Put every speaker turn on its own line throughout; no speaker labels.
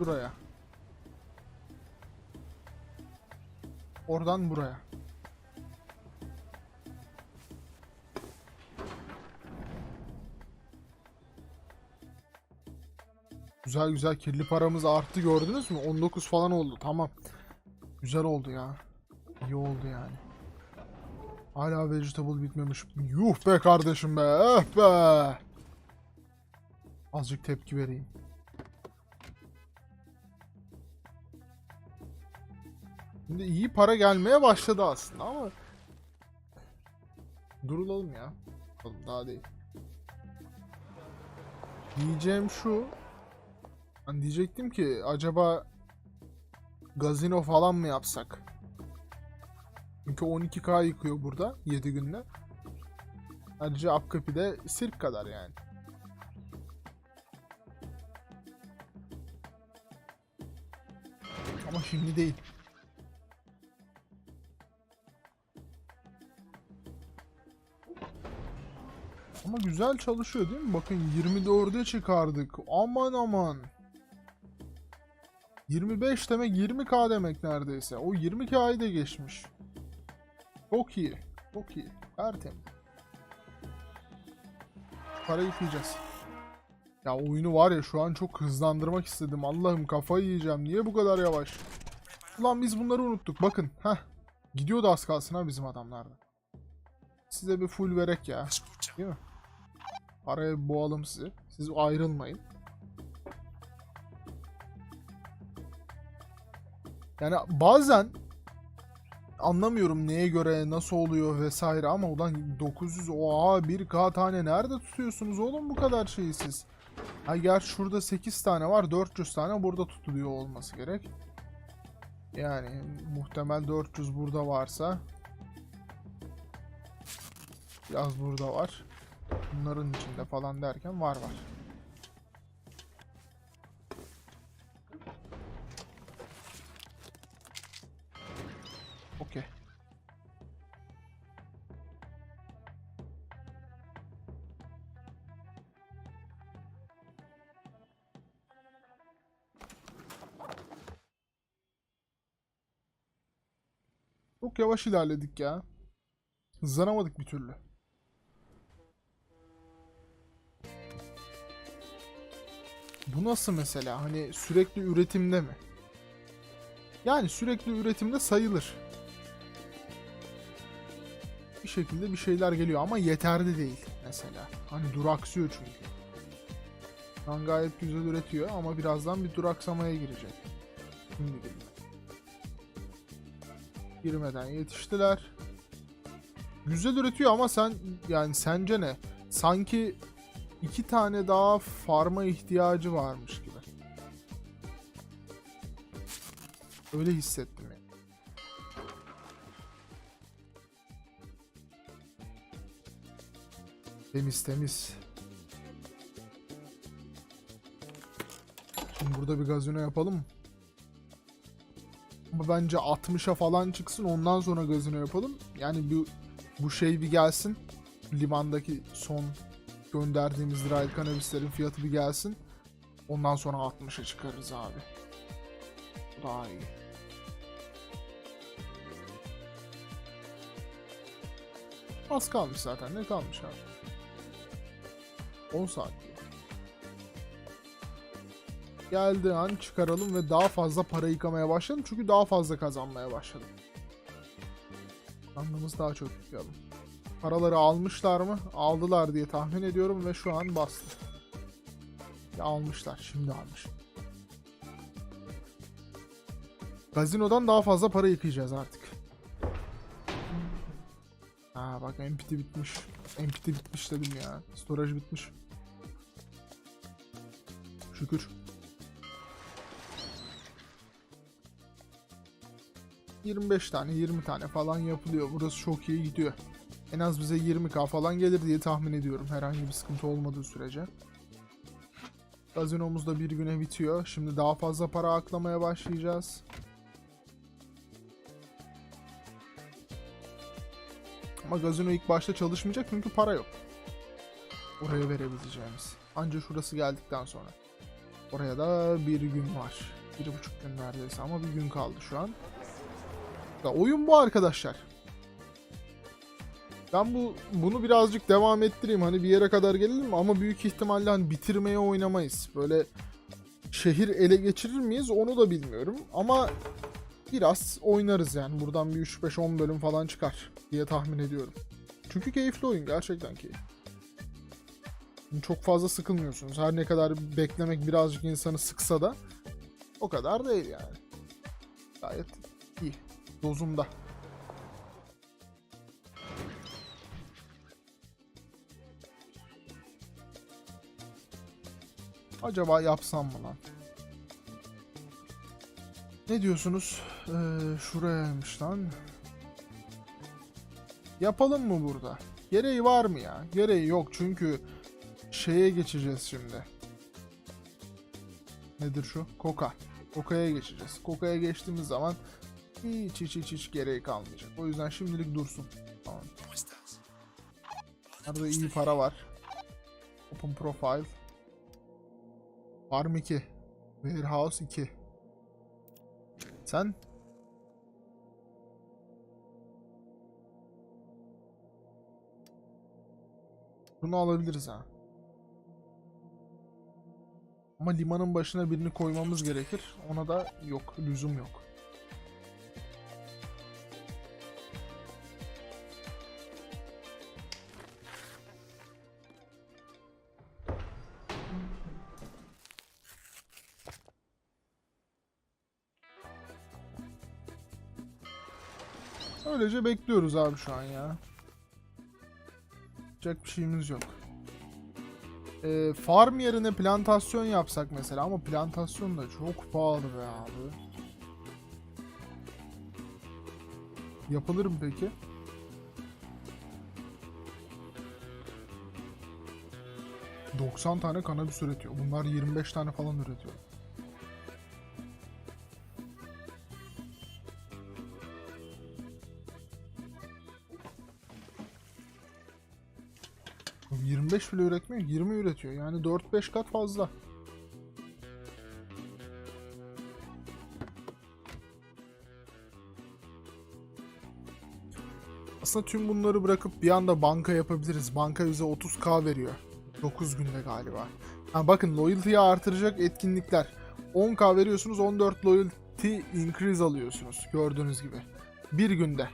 Buraya. Oradan buraya. Güzel güzel kirli paramız arttı gördünüz mü? 19 falan oldu. Tamam. Güzel oldu ya. İyi oldu yani. Hala vegetable bitmemiş. Yuh be kardeşim be. Eh be. Azıcık tepki vereyim. Şimdi iyi para gelmeye başladı aslında ama durulalım ya. Bakalım daha değil. Diyeceğim şu. Ben diyecektim ki acaba gazino falan mı yapsak? Çünkü 12k yıkıyor burada 7 günde. Ayrıca Apkapi de sirk kadar yani. Ama şimdi değil. Ama güzel çalışıyor değil mi? Bakın 24'e çıkardık. Aman aman. 25 demek 20k demek neredeyse. O 20k'yı da geçmiş. Çok iyi. Çok iyi. Tertemiz. Para yıkayacağız. Ya oyunu var ya şu an çok hızlandırmak istedim. Allah'ım kafayı yiyeceğim. Niye bu kadar yavaş? Ulan biz bunları unuttuk. Bakın. Heh. Gidiyordu az kalsın ha bizim adamlarda. Size bir full verek ya. Değil mi? Paraya boğalım sizi. Siz ayrılmayın. Yani bazen anlamıyorum neye göre nasıl oluyor vesaire ama ulan 900 oha 1k tane nerede tutuyorsunuz oğlum bu kadar şeyi siz? Ha gerçi şurada 8 tane var 400 tane burada tutuluyor olması gerek. Yani muhtemel 400 burada varsa biraz burada var. Bunların içinde falan derken var var. Okey. Çok yavaş ilerledik ya. Hızlanamadık bir türlü. Bu nasıl mesela? Hani sürekli üretimde mi? Yani sürekli üretimde sayılır. Bir şekilde bir şeyler geliyor ama yeterli değil mesela. Hani duraksıyor çünkü. Şu an gayet güzel üretiyor ama birazdan bir duraksamaya girecek. Şimdi girdi. Girmeden yetiştiler. Güzel üretiyor ama sen yani sence ne? Sanki iki tane daha farma ihtiyacı varmış gibi. Öyle hissettim yani. Temiz temiz. Şimdi burada bir gazino yapalım mı? Ama bence 60'a falan çıksın ondan sonra gazino yapalım. Yani bu bu şey bir gelsin. Limandaki son gönderdiğimiz Rail kanabislerin fiyatı bir gelsin. Ondan sonra 60'a çıkarız abi. Daha iyi. Az kalmış zaten. Ne kalmış abi? 10 saat diyor. An çıkaralım ve daha fazla para yıkamaya başlayalım. Çünkü daha fazla kazanmaya başladım. Kazandığımız daha çok yıkayalım. Paraları almışlar mı? Aldılar diye tahmin ediyorum ve şu an bastı. Almışlar. Şimdi almış. Gazinodan daha fazla para yıkayacağız artık. Ha bak MPT bitmiş. MPT bitmiş dedim ya. Storage bitmiş. Şükür. 25 tane 20 tane falan yapılıyor. Burası çok iyi gidiyor. En az bize 20k falan gelir diye tahmin ediyorum. Herhangi bir sıkıntı olmadığı sürece. Gazinomuz da bir güne bitiyor. Şimdi daha fazla para aklamaya başlayacağız. Ama gazino ilk başta çalışmayacak çünkü para yok. Oraya verebileceğimiz. Anca şurası geldikten sonra. Oraya da bir gün var. Bir buçuk gün neredeyse ama bir gün kaldı şu an. Ya oyun bu arkadaşlar. Ben bu bunu birazcık devam ettireyim hani bir yere kadar gelelim ama büyük ihtimalle hani bitirmeye oynamayız. Böyle şehir ele geçirir miyiz onu da bilmiyorum ama biraz oynarız yani. Buradan bir 3-5-10 bölüm falan çıkar diye tahmin ediyorum. Çünkü keyifli oyun gerçekten keyifli. Çok fazla sıkılmıyorsunuz. Her ne kadar beklemek birazcık insanı sıksa da o kadar değil yani. Gayet iyi. Dozunda. Acaba yapsam mı lan? Ne diyorsunuz? Ee, şurayaymış lan. Yapalım mı burada? Gereği var mı ya? Gereği yok çünkü şeye geçeceğiz şimdi. Nedir şu? Koka. Koka'ya geçeceğiz. Koka'ya geçtiğimiz zaman hiç hiç hiç hiç gereği kalmayacak. O yüzden şimdilik dursun. Tamam. Nerede iyi para var. Open profile. Farm 2. Warehouse 2. Sen? Bunu alabiliriz ha. Ama limanın başına birini koymamız gerekir. Ona da yok, lüzum yok. Öylece bekliyoruz abi şu an ya. Yapacak bir şeyimiz yok. Ee, farm yerine plantasyon yapsak mesela ama plantasyon da çok pahalı be abi. Yapılır mı peki? ...90 tane kanabis üretiyor. Bunlar 25 tane falan üretiyor. 25 bile üretmiyor, 20 üretiyor. Yani 4-5 kat fazla. Aslında tüm bunları bırakıp bir anda banka yapabiliriz. Banka bize 30k veriyor. 9 günde galiba. Ha bakın loyalty'yi artıracak etkinlikler. 10k veriyorsunuz 14 loyalty increase alıyorsunuz. Gördüğünüz gibi. Bir günde.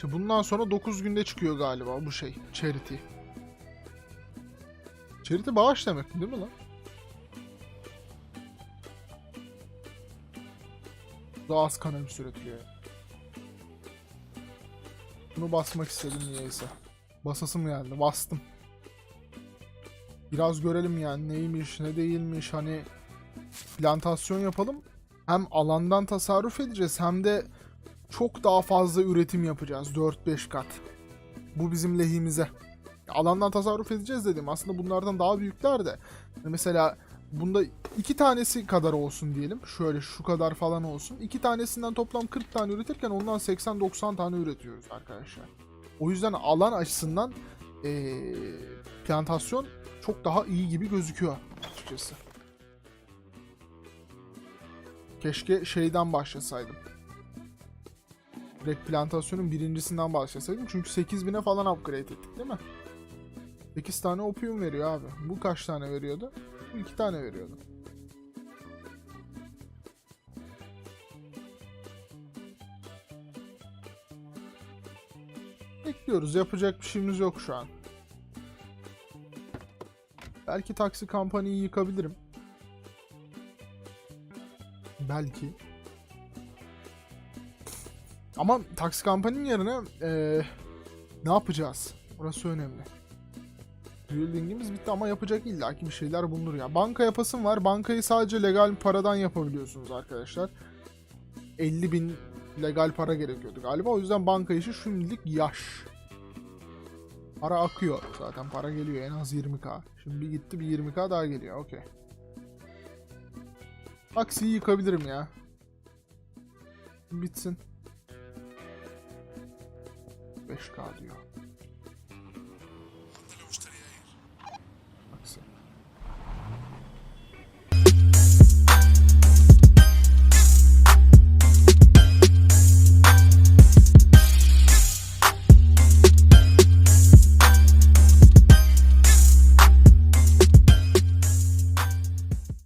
İşte bundan sonra 9 günde çıkıyor galiba bu şey. Charity. Charity bağış demek değil mi lan? Daha az kanabis üretiliyor. Bunu basmak istedim niyeyse. Basasım geldi. Bastım. Biraz görelim yani neymiş ne değilmiş hani plantasyon yapalım. Hem alandan tasarruf edeceğiz hem de çok daha fazla üretim yapacağız. 4-5 kat. Bu bizim lehimize. Alandan tasarruf edeceğiz dedim. Aslında bunlardan daha büyükler de. Mesela bunda iki tanesi kadar olsun diyelim. Şöyle şu kadar falan olsun. İki tanesinden toplam 40 tane üretirken ondan 80-90 tane üretiyoruz arkadaşlar. O yüzden alan açısından ee, plantasyon çok daha iyi gibi gözüküyor açıkçası. Keşke şeyden başlasaydım. Direkt plantasyonun birincisinden başlasaydım. Çünkü 8000'e falan upgrade ettik değil mi? 8 tane opium veriyor abi. Bu kaç tane veriyordu? Bu 2 tane veriyordu. Bekliyoruz. Yapacak bir şeyimiz yok şu an. Belki taksi kampanyayı yıkabilirim. Belki. Ama taksi kampanyanın yerine eee, ne yapacağız? Orası önemli. Building'imiz bitti ama yapacak illaki bir şeyler bulunur ya. Banka yapasım var. Bankayı sadece legal paradan yapabiliyorsunuz arkadaşlar. 50 bin legal para gerekiyordu galiba. O yüzden banka işi şimdilik yaş. Para akıyor zaten. Para geliyor en az 20k. Şimdi bir gitti bir 20k daha geliyor. Okey. Taksiyi yıkabilirim ya. Bitsin. 5k diyor.